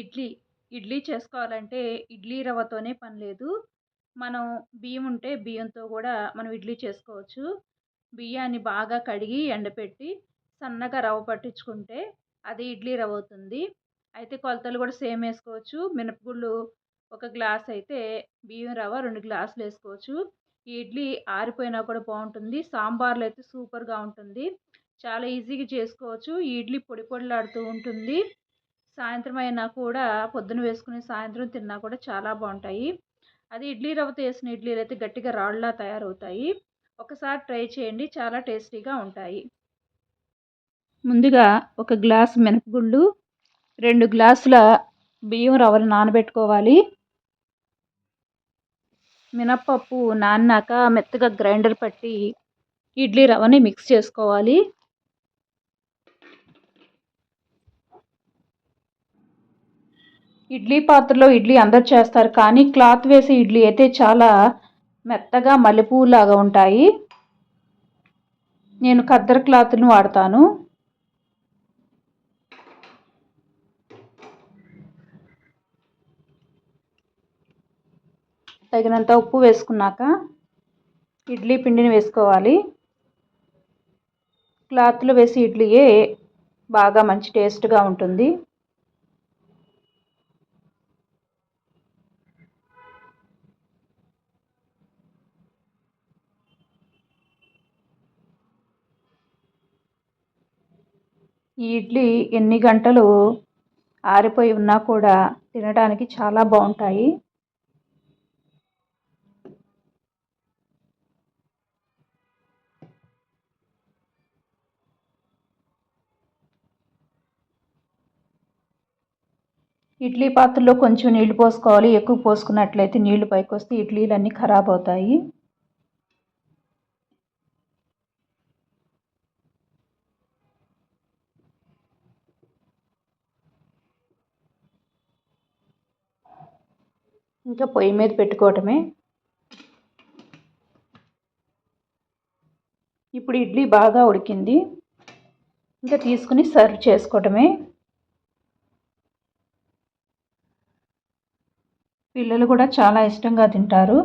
ఇడ్లీ ఇడ్లీ చేసుకోవాలంటే ఇడ్లీ రవ్వతోనే పని లేదు. మనం బియ్యం ఉంటే బియ్యంతో కూడా మనం ఇడ్లీ చేసుకోవచ్చు. బియ్యాన్ని బాగా కడిగి ఎండపెట్టి సన్నగా రవ్వ పట్టించుకుంటే అది ఇడ్లీ రవ్వ అవుతుంది. అయితే కొలతలు కూడా సేమ్ వేసుకోవచ్చు. మినపగుళ్ళు ఒక గ్లాస్ అయితే బియ్యం రవ్వ రెండు గ్లాసులు వేసుకోవచ్చు. ఈ ఇడ్లీ ఆరిపోయినా కూడా బాగుంటుంది. సాంబార్లు అయితే సూపర్గా ఉంటుంది. చాలా ఈజీగా చేసుకోవచ్చు. ఈ ఇడ్లీ పొడి పొడిలాడుతూ ఉంటుంది. సాయంత్రం అయినా కూడా పొద్దున వేసుకుని సాయంత్రం తిన్నా కూడా చాలా బాగుంటాయి. అది ఇడ్లీ రవ్వతో వేసిన ఇడ్లీలు అయితే గట్టిగా రాళ్ళలా తయారవుతాయి. ఒకసారి ట్రై చేయండి చాలా టేస్టీగా ఉంటాయి. ముందుగా ఒక గ్లాస్ మినపగుళ్ళు రెండు గ్లాసుల బియ్యం రవ్వలు నానబెట్టుకోవాలి. మినప్పప్పు నాన్నాక మెత్తగా గ్రైండర్ పట్టి ఇడ్లీ రవ్వని మిక్స్ చేసుకోవాలి. ఇడ్లీ పాత్రలో ఇడ్లీ అందరు చేస్తారు కానీ క్లాత్ వేసి ఇడ్లీ అయితే చాలా మెత్తగా మల్లెపూలాగా ఉంటాయి. నేను ఖద్దరు క్లాత్ను వాడతాను. తగినంత ఉప్పు వేసుకున్నాక ఇడ్లీ పిండిని వేసుకోవాలి. క్లాత్లో వేసి ఇడ్లీయే బాగా మంచి టేస్ట్గా ఉంటుంది. ఈ ఇడ్లీ ఎన్ని గంటలు ఆరిపోయి ఉన్నా కూడా తినడానికి చాలా బాగుంటాయి. ఇడ్లీ పాత్రలో కొంచెం నీళ్ళు పోసుకోవాలి. ఎక్కువ పోసుకున్నట్లయితే నీళ్ళు పైకి వస్తే ఇడ్లీలు అన్నీ ఖరాబ్ అవుతాయి. ఇంకా పొయ్యి మీద పెట్టుకోవటమే. ఇప్పుడు ఇడ్లీ బాగా ఉడికింది. ఇంకా తీసుకుని సర్వ్ చేసుకోవటమే. పిల్లలు కూడా చాలా ఇష్టంగా తింటారు.